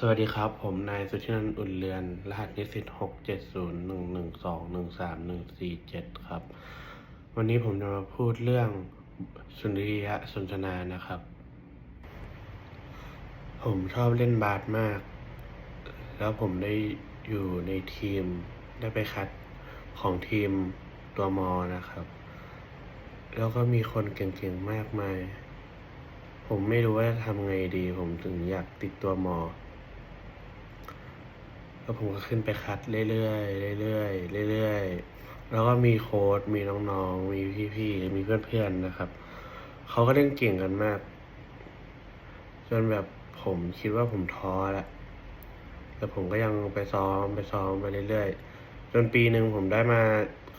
สวัสดีครับ ผมนายสุชินันท์อุ่นเรือน รหัสนิสิตหกเจ็ดศูนย์หนึ่งหนึ่งสองหนึ่งสามหนึ่งสี่เจ็ดครับ วันนี้ผมจะมาพูดเรื่องสุนทรียสนทนานะครับ ผมชอบเล่นบาสมาก แล้วผมได้อยู่ในทีมได้ไปคัดของทีมตัวมอนะครับ แล้วก็มีคนเก่งๆมากมาย ผมไม่รู้ว่าจะทำไงดี ผมถึงอยากติดตัวมอ แล้วผมก็ขึ้นไปคัดเรื่อยๆเรื่อยๆเรื่อยๆแล้วก็มีโค้ดมีน้องๆ มีพี่ๆ มีเพื่อนๆนะครับ เขาก็เล่นเก่งกันมาก จนแบบผมคิดว่าผมท้อแล้วแต่ผมก็ยังไปซ้อมไปซ้อมไปเรื่อยๆ จนปีหนึ่งผมได้มา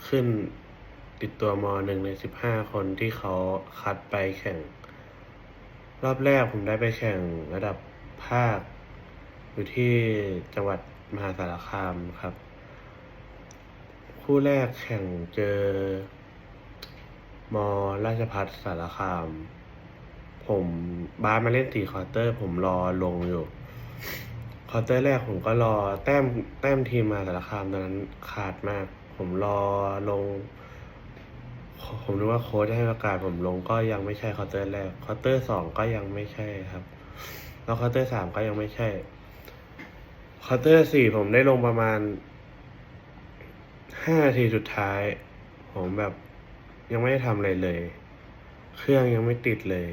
ขึ้นติดตัวมหนึ่งในสิบห้าคนที่เขาคัดไปแข่ง รอบแรกผมได้ไปแข่งระดับภาค อยู่ที่จังหวัด มหาสารคามครับ คู่แรกแข่งเจอมราชพัฒสารคาม ผมบาสมาเล่นสี่คอเตอร์ ผมรอลงอยู่ คอเตอร์แรกผมก็รอแต้มแต้มทีมมาสารคามตอนนั้นขาดมาก ผมรอลง ผมนึกว่าโค้ชจะให้ประกาศผมลงก็ยังไม่ใช่คอเตอร์แรกคอเตอร์สองก็ยังไม่ใช่ครับ แล้วคอเตอร์สามก็ยังไม่ใช่ คอเตอร์สี่ผมได้ลงประมาณห้านาทีสุดท้าย ผมแบบยังไม่ได้ทำอะไรเลย เครื่องยังไม่ติดเลย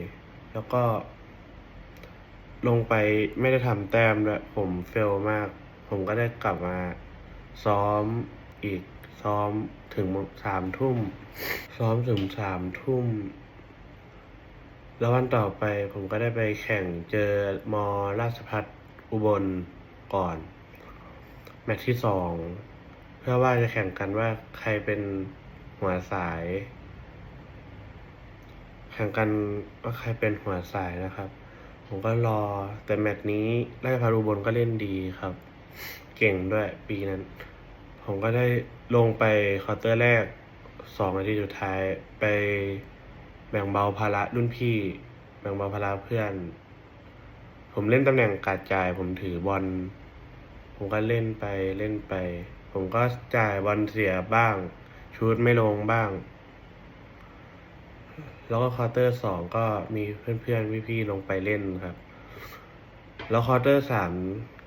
แล้วก็ ลงไปไม่ได้ทำแต้มด้วยผมเฟลมาก ผมก็ได้กลับมา ซ้อมอีกซ้อมถึงสามทุ่ม ซ้อมถึงสามทุ่ม แล้ววันต่อไปผมก็ได้ไปแข่งเจอมอราชพัฒอุบล ก่อน แมตช์ที่สองเพื่อว่าจะแข่งกันว่าใครเป็นหัวสาย แข่งกันว่าใครเป็นหัวสายนะครับ ผมก็รอแต่แมตช์นี้ราชพัฒอุบลก็เล่นดีครับ เก่งด้วยปีนั้น ผมก็ได้ลงไปควอเตอร์แรกสองนาทีสุดท้ายไปแบ่งเบาภาระรุ่นพี่ แบ่งเบาภาระเพื่อน ผมเล่นตำแหน่งการจ่าย ผมถือบอล ผมก็เล่นไปเล่นไป ผมก็จ่ายบอลเสียบ้าง ชูดไม่ลงบ้าง แล้วก็ควอเตอร์สองก็มีเพื่อนๆพี่ๆลงไปเล่นครับ แล้วควอเตอร์สาม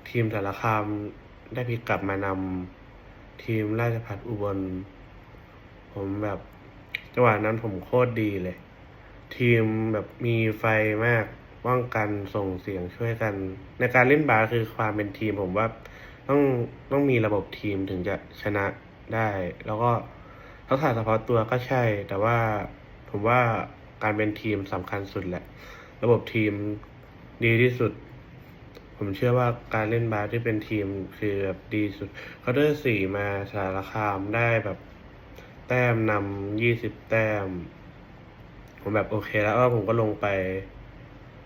ทีมสารคามได้พลิกกลับมานำทีมราชพัฒอุบล ผมแบบจังหวะนั้นผมโคตรดีเลย ทีมแบบมีไฟมากป้องกันส่งเสียงช่วยกัน ในการเล่นบาสคือความเป็นทีมผมว่า ต้องต้องมีระบบทีมถึงจะชนะได้ แล้วก็ทักษะเฉพาะตัวก็ใช่ แต่ว่าผมว่าการเป็นทีมสำคัญสุดแหละ ระบบทีมดีที่สุด ผมเชื่อว่าการเล่นบาสที่เป็นทีมคือแบบดีสุดเขาได้สี่มาสารคามได้แบบแต้มนำยี่สิบแต้ม ผมแบบโอเคแล้วก็ผมก็ลงไป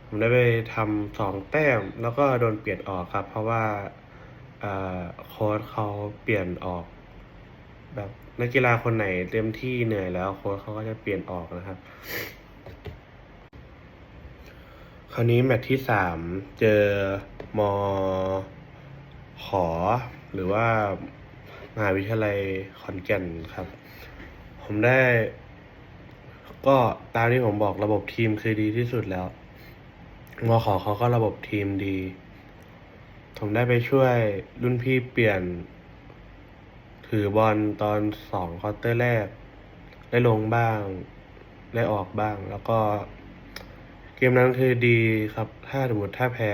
ผมได้ไปทำสองแต้ม แล้วก็โดนเปลี่ยนออกครับ เพราะว่า โค้ชเขาเปลี่ยนออก แบบนักกีฬาคนไหนเต็มที่เหนื่อยแล้วโค้ชเขาก็จะเปลี่ยนออกนะครับ คราวนี้แมตช์ที่สามเจอมอขอ หรือว่ามหาวิทยาลัยขอนแก่นครับ ผมได้ ก็ตามที่ผมบอกระบบทีมคือดีที่สุดแล้วมอขอเขาก็ระบบทีมดี ผมได้ไปช่วยรุ่นพี่เปลี่ยน ถือบอลตอนสองควอเตอร์แรก ได้ลงบ้าง ได้ออกบ้าง แล้วก็ เกมนั้นคือดีครับ ถ้าสมมติถ้าแพ้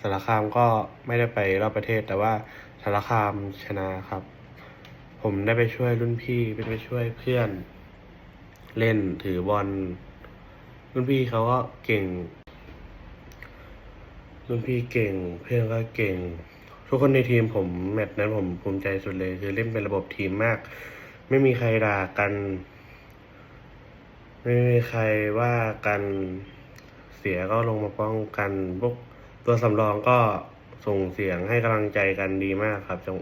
สารคามก็ไม่ได้ไปรอบประเทศ แต่ว่าสารคามชนะครับ ผมได้ไปช่วยรุ่นพี่ไปไปช่วยเพื่อน เล่นถือบอลรุ่นพี่เขาก็เก่ง รุ่นพี่เก่ง เพื่อนก็เก่ง ทุกคนในทีมผมแมตช์นั้นผมภูมิใจสุดเลย คือเล่นเป็นระบบทีมมาก ไม่มีใครด่ากัน ไม่มีใครว่ากันเสียก็ลงมาป้องกันพวกตัวสำรองก็ส่งเสียงให้กำลังใจกันดีมากครับจง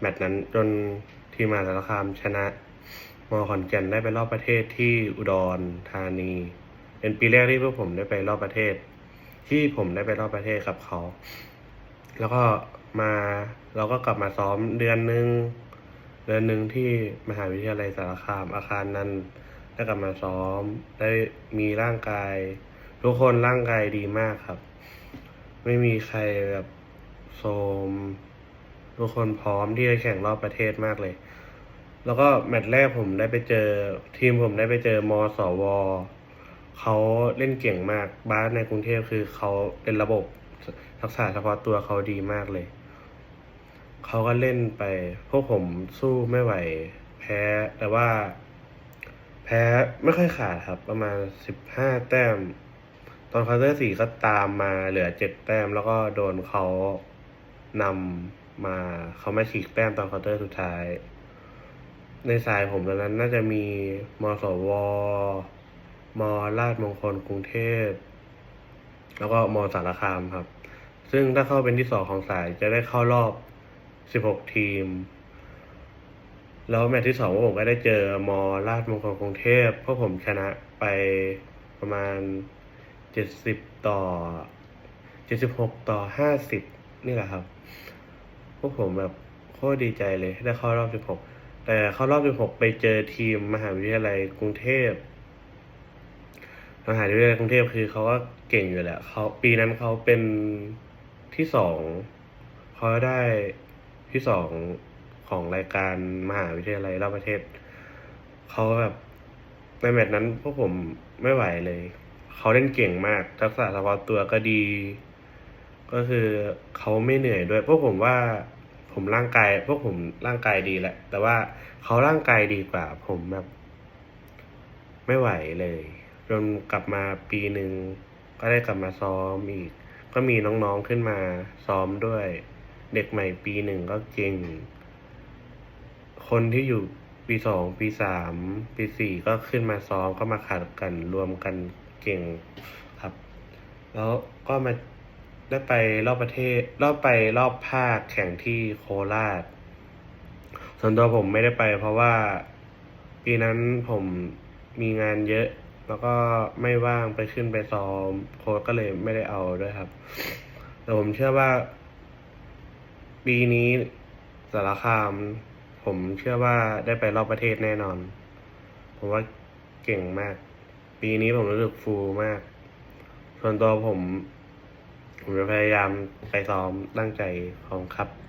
แมตช์นั้นจนทีมมหาสารคามชนะมอขอนแก่นได้ไปรอบประเทศที่อุดรธานี เป็นปีแรกที่พวกผมได้ไปรอบประเทศ ที่ผมได้ไปรอบประเทศกับเขา แล้วก็มาเราก็กลับมาซ้อมเดือนหนึ่งเดือนหนึ่งที่มหาวิทยาลัยสารคามอาคารนั้นได้กลับมาซ้อม ได้มีร่างกาย ทุกคนร่างกายดีมากครับ ไม่มีใครแบบโทมทุกคนพร้อมที่จะแข่งรอบประเทศมากเลย แล้วก็แมตช์แรกผมได้ไปเจอ ทีมผมได้ไปเจอมอสว เขาเล่นเก่งมากบาสในกรุงเทพคือเขาเป็นระบบทักษะเฉพาะตัวเขาดีมากเลย เขาก็เล่นไปพวกผมสู้ไม่ไหว แพ้แต่ว่า แพ้ไม่ค่อยขาดครับ ประมาณสิบห้าแต้ม ตอนคาน์เตอร์สี่ก็ตามมาเหลือเจ็ดแต้ม แล้วก็โดนเขานำมาเขาไมาฉีกแต้มตอนคาน์เตอร์สุดท้าย ในสายผมตอนนั้นน่าจะมีมสว มราชมงคลกรุงเทพ แล้วก็มสารคามครับ ซึ่งถ้าเข้าเป็นที่สองของสายจะได้เข้ารอบ 16 ทีม แล้วแมตช์ที่สองผมก็ได้เจอมราชมงคลกรุงเทพพวกผมชนะไปประมาณ 70 ต่อ 76 ต่อ 50 นี่แหละครับ พวกผมแบบโคตรดีใจเลยได้เข้ารอบ 16 แต่เข้ารอบ 16 ไปเจอทีมมหาวิทยาลัยกรุงเทพ มหาวิทยาลัยกรุงเทพคือเขาก็เก่งอยู่แหละเขาปีนั้นเขาเป็นที่สองเขาได้ที่สองของรายการมหาวิทยาลัยรอบประเทศเขาแบบในแมตช์นั้นพวกผมไม่ไหวเลย เขาเล่นเก่งมาก ทักษะเฉพาะตัวก็ดี ก็คือเขาไม่เหนื่อยด้วย พวกผมว่าผมร่างกาย พวกผมร่างกายดีแหละ แต่ว่าเขาร่างกายดีกว่า ผมแบบ ไม่ไหวเลย จนกลับมาปีหนึ่งก็ได้กลับมาซ้อมอีก ก็มีน้องๆขึ้นมาซ้อมด้วย เด็กใหม่ปีหนึ่งก็เก่ง คนที่อยู่ปีสองปีสามปีสี่ก็ขึ้นมาซ้อมก็มาขัดกันรวมกันเก่งครับ แล้วก็มาได้ไปรอบประเทศ รอบไปรอบภาคแข่งที่โคราชส่วนตัวผมไม่ได้ไปเพราะว่าปีนั้นผมมีงานเยอะ แล้วก็ไม่ว่างไปขึ้นไปซ้อม โค้ชก็เลยไม่ได้เอาด้วยครับ แต่ผมเชื่อว่า ปีนี้สารคาม ผมเชื่อว่าได้ไปรอบประเทศแน่นอน ผมว่าเก่งมาก ปีนี้ผมรู้สึกฟูลมาก ส่วนตัวผม ผมจะพยายามไปซ้อมตั้งใจของครับ